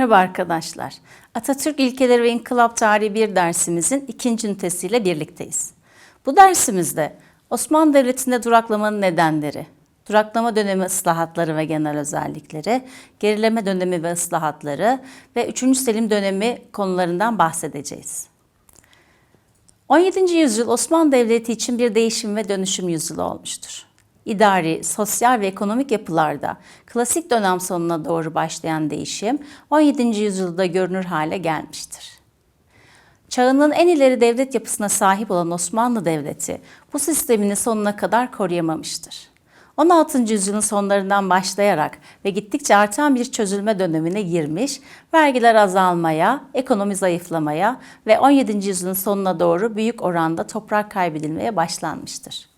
merhaba arkadaşlar. Atatürk İlkeleri ve İnkılap Tarihi 1 dersimizin ikinci ünitesiyle birlikteyiz. Bu dersimizde Osmanlı Devleti'nde duraklamanın nedenleri, duraklama dönemi ıslahatları ve genel özellikleri, gerileme dönemi ve ıslahatları ve 3. Selim dönemi konularından bahsedeceğiz. 17. yüzyıl Osmanlı Devleti için bir değişim ve dönüşüm yüzyılı olmuştur. İdari, sosyal ve ekonomik yapılarda klasik dönem sonuna doğru başlayan değişim 17. yüzyılda görünür hale gelmiştir. Çağının en ileri devlet yapısına sahip olan Osmanlı Devleti bu sistemini sonuna kadar koruyamamıştır. 16. yüzyılın sonlarından başlayarak ve gittikçe artan bir çözülme dönemine girmiş, vergiler azalmaya, ekonomi zayıflamaya ve 17. yüzyılın sonuna doğru büyük oranda toprak kaybedilmeye başlanmıştır.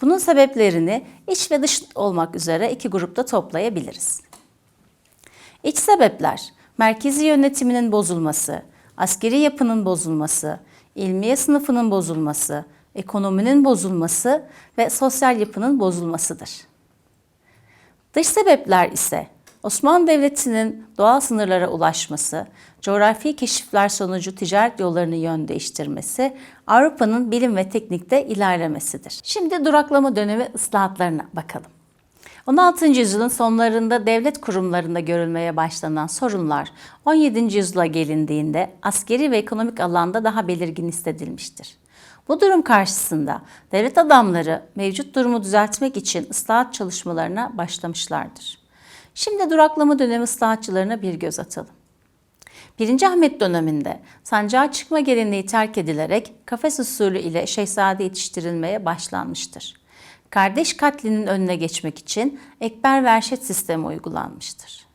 Bunun sebeplerini iç ve dış olmak üzere iki grupta toplayabiliriz. İç sebepler, merkezi yönetiminin bozulması, askeri yapının bozulması, ilmiye sınıfının bozulması, ekonominin bozulması ve sosyal yapının bozulmasıdır. Dış sebepler ise Osmanlı Devleti'nin doğal sınırlara ulaşması, coğrafi keşifler sonucu ticaret yollarını yön değiştirmesi, Avrupa'nın bilim ve teknikte ilerlemesidir. Şimdi duraklama dönemi ıslahatlarına bakalım. 16. yüzyılın sonlarında devlet kurumlarında görülmeye başlanan sorunlar 17. yüzyıla gelindiğinde askeri ve ekonomik alanda daha belirgin hissedilmiştir. Bu durum karşısında devlet adamları mevcut durumu düzeltmek için ıslahat çalışmalarına başlamışlardır. Şimdi duraklama dönemi ıslahatçılarına bir göz atalım. 1. Ahmet döneminde sancağa çıkma geleneği terk edilerek kafes usulü ile şehzade yetiştirilmeye başlanmıştır. Kardeş katlinin önüne geçmek için ekber verşet sistemi uygulanmıştır.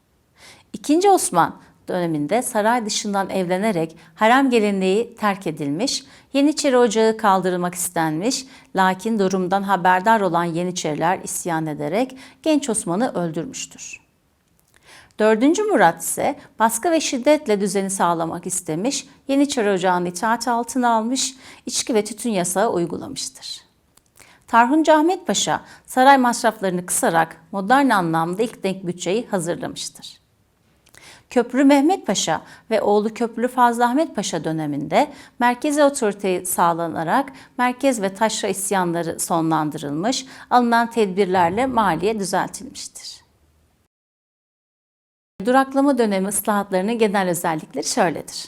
2. Osman döneminde saray dışından evlenerek harem geleneği terk edilmiş, Yeniçeri Ocağı kaldırılmak istenmiş, lakin durumdan haberdar olan Yeniçeriler isyan ederek genç Osman'ı öldürmüştür. 4. Murat ise baskı ve şiddetle düzeni sağlamak istemiş, Yeniçeri Ocağı'nı itaat altına almış, içki ve tütün yasağı uygulamıştır. Tarhuncu Ahmet Paşa saray masraflarını kısarak modern anlamda ilk denk bütçeyi hazırlamıştır. Köprü Mehmet Paşa ve oğlu Köprülü Fazıl Ahmet Paşa döneminde merkezi otorite sağlanarak merkez ve taşra isyanları sonlandırılmış, alınan tedbirlerle maliye düzeltilmiştir. Duraklama dönemi ıslahatlarının genel özellikleri şöyledir.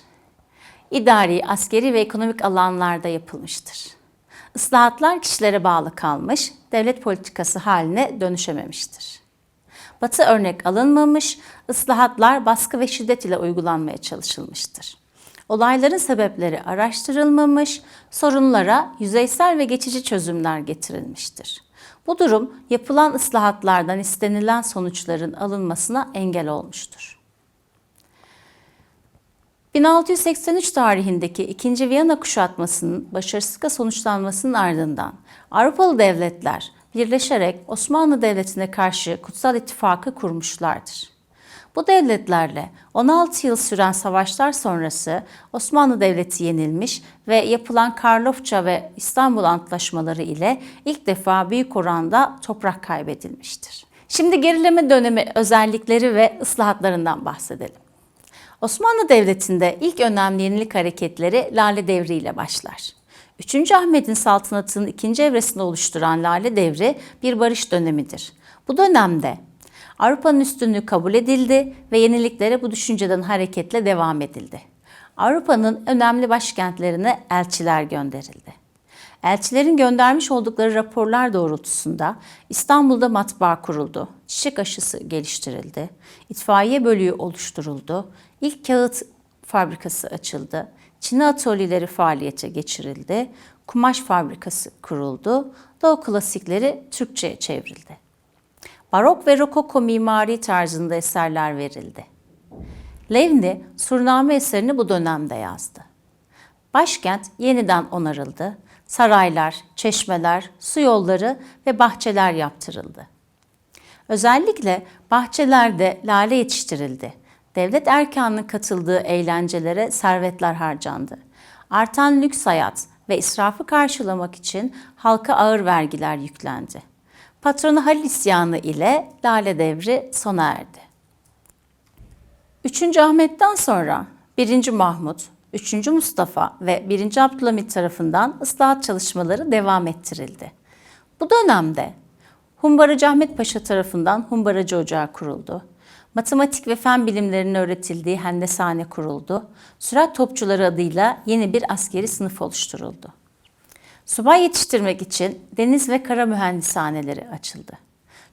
İdari, askeri ve ekonomik alanlarda yapılmıştır. Islahatlar kişilere bağlı kalmış, devlet politikası haline dönüşememiştir. Batı örnek alınmamış, ıslahatlar baskı ve şiddet ile uygulanmaya çalışılmıştır. Olayların sebepleri araştırılmamış, sorunlara yüzeysel ve geçici çözümler getirilmiştir. Bu durum yapılan ıslahatlardan istenilen sonuçların alınmasına engel olmuştur. 1683 tarihindeki 2. Viyana kuşatmasının başarısızlıkla sonuçlanmasının ardından Avrupalı devletler birleşerek Osmanlı Devleti'ne karşı Kutsal İttifakı kurmuşlardır. Bu devletlerle 16 yıl süren savaşlar sonrası Osmanlı Devleti yenilmiş ve yapılan Karlofça ve İstanbul Antlaşmaları ile ilk defa büyük oranda toprak kaybedilmiştir. Şimdi gerileme dönemi özellikleri ve ıslahatlarından bahsedelim. Osmanlı Devleti'nde ilk önemli yenilik hareketleri Lale Devri ile başlar. 3. Ahmet'in saltanatının ikinci evresini oluşturan Lale Devri bir barış dönemidir. Bu dönemde Avrupa'nın üstünlüğü kabul edildi ve yeniliklere bu düşünceden hareketle devam edildi. Avrupa'nın önemli başkentlerine elçiler gönderildi. Elçilerin göndermiş oldukları raporlar doğrultusunda İstanbul'da matbaa kuruldu, çiçek aşısı geliştirildi, itfaiye bölüğü oluşturuldu, ilk kağıt fabrikası açıldı, Çin'e atölyeleri faaliyete geçirildi, kumaş fabrikası kuruldu, Doğu klasikleri Türkçe'ye çevrildi. Barok ve Rokoko mimari tarzında eserler verildi. Levni, Surname eserini bu dönemde yazdı. Başkent yeniden onarıldı, saraylar, çeşmeler, su yolları ve bahçeler yaptırıldı. Özellikle bahçelerde lale yetiştirildi. Devlet erkanının katıldığı eğlencelere servetler harcandı. Artan lüks hayat ve israfı karşılamak için halka ağır vergiler yüklendi. Patronu Halil isyanı ile Lale Devri sona erdi. 3. Ahmet'ten sonra 1. Mahmut, 3. Mustafa ve 1. Abdülhamit tarafından ıslahat çalışmaları devam ettirildi. Bu dönemde Humbaracı Ahmet Paşa tarafından Humbaracı Ocağı kuruldu. Matematik ve fen bilimlerinin öğretildiği Hendesane kuruldu. Sürat Topçuları adıyla yeni bir askeri sınıf oluşturuldu. Subay yetiştirmek için deniz ve kara mühendishaneleri açıldı.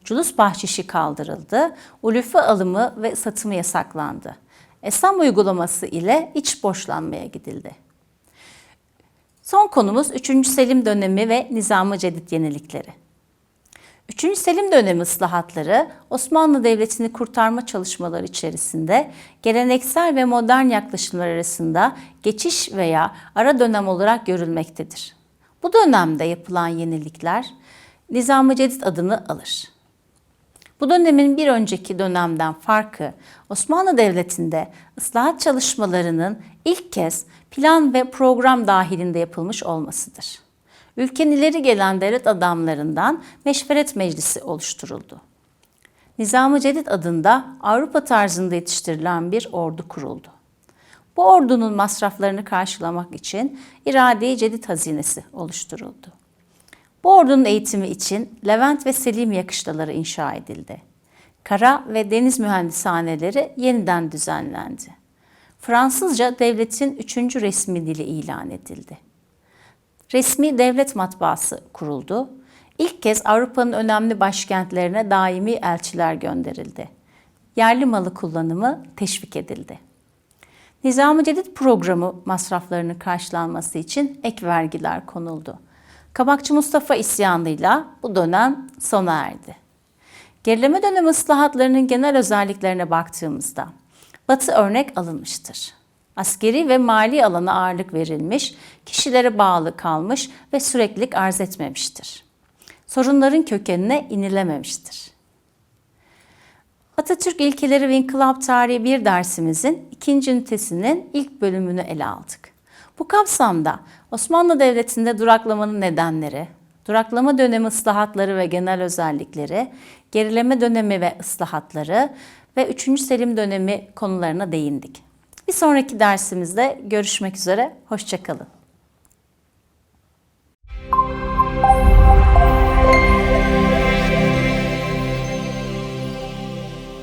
Culus bahşişi kaldırıldı, ulufe alımı ve satımı yasaklandı. Esam uygulaması ile iç borçlanmaya gidildi. Son konumuz 3. Selim dönemi ve Nizam-ı Cedid yenilikleri. 3. Selim dönemi ıslahatları Osmanlı Devleti'ni kurtarma çalışmaları içerisinde geleneksel ve modern yaklaşımlar arasında geçiş veya ara dönem olarak görülmektedir. Bu dönemde yapılan yenilikler Nizam-ı Cedid adını alır. Bu dönemin bir önceki dönemden farkı Osmanlı Devleti'nde ıslahat çalışmalarının ilk kez plan ve program dahilinde yapılmış olmasıdır. Ülkenin ileri gelen devlet adamlarından Meşveret Meclisi oluşturuldu. Nizam-ı Cedid adında Avrupa tarzında yetiştirilen bir ordu kuruldu. Bu ordunun masraflarını karşılamak için İrade-i Cedid Hazinesi oluşturuldu. Bu ordunun eğitimi için Levent ve Selim yakışlaları inşa edildi. Kara ve deniz mühendishaneleri yeniden düzenlendi. Fransızca devletin üçüncü resmi dili ilan edildi. Resmi devlet matbaası kuruldu. İlk kez Avrupa'nın önemli başkentlerine daimi elçiler gönderildi. Yerli malı kullanımı teşvik edildi. Nizam-ı Cedid programı masraflarının karşılanması için ek vergiler konuldu. Kabakçı Mustafa isyanıyla bu dönem sona erdi. Gerileme dönemi ıslahatlarının genel özelliklerine baktığımızda Batı örnek alınmıştır. Askeri ve mali alana ağırlık verilmiş, kişilere bağlı kalmış ve süreklilik arz etmemiştir. Sorunların kökenine inilememiştir. Atatürk İlkeleri ve İnkılap Tarihi 1 dersimizin ikinci ünitesinin ilk bölümünü ele aldık. Bu kapsamda Osmanlı Devleti'nde duraklamanın nedenleri, duraklama dönemi ıslahatları ve genel özellikleri, gerileme dönemi ve ıslahatları ve 3. Selim dönemi konularına değindik. Bir sonraki dersimizde görüşmek üzere, hoşçakalın.